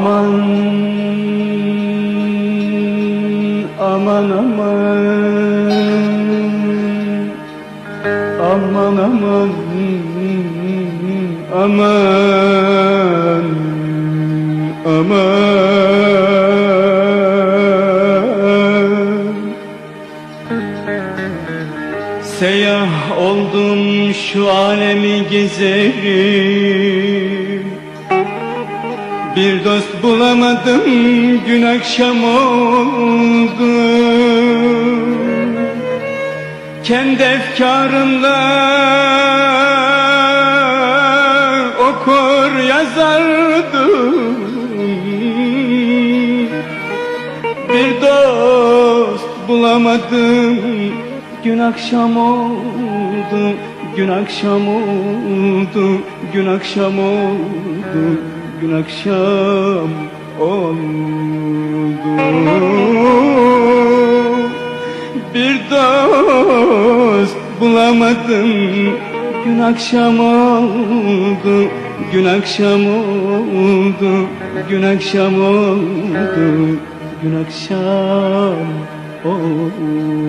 Aman aman aman aman aman aman aman. Seyah oldum şu alemi gezerim bir dost bulamadım gün akşam oldu. Kendi efkarımla okur yazardım. Bir dost bulamadım gün akşam oldu. Gün akşam oldu, gün akşam oldu gün akşam oldu. Bir dost bulamadım Gün akşam oldu. Gün akşam oldu Gün akşam oldu. Gün akşam oldu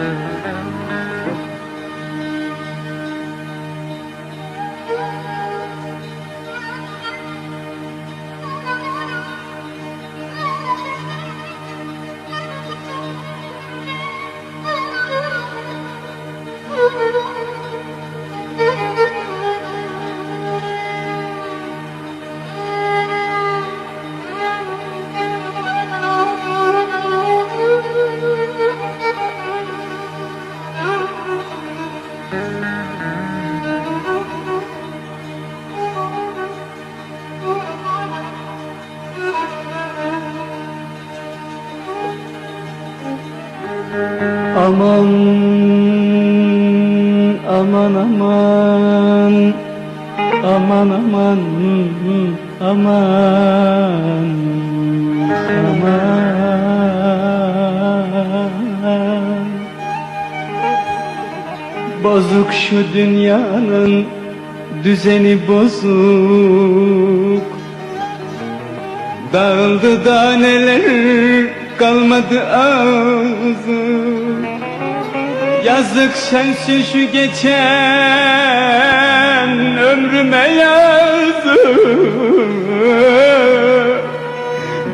Mm-hmm. Aman aman aman. Aman aman aman. Aman. Bozuk şu dünyanın düzeni bozuk. Dağıldı da neler kalmadı ağzı Yazık sensin şu geçen ömrüme yazık.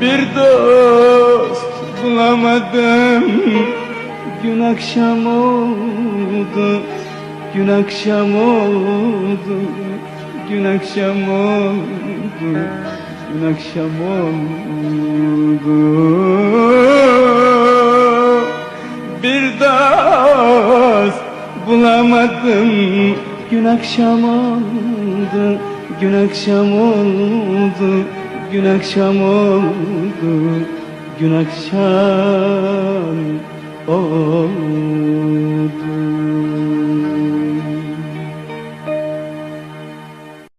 Bir dost bulamadım Gün akşam oldu Gün akşam oldu Gün akşam oldu Gün akşam oldu bulamadım. Gün akşam oldu Gün akşam oldu Gün akşam oldu Gün akşam oldu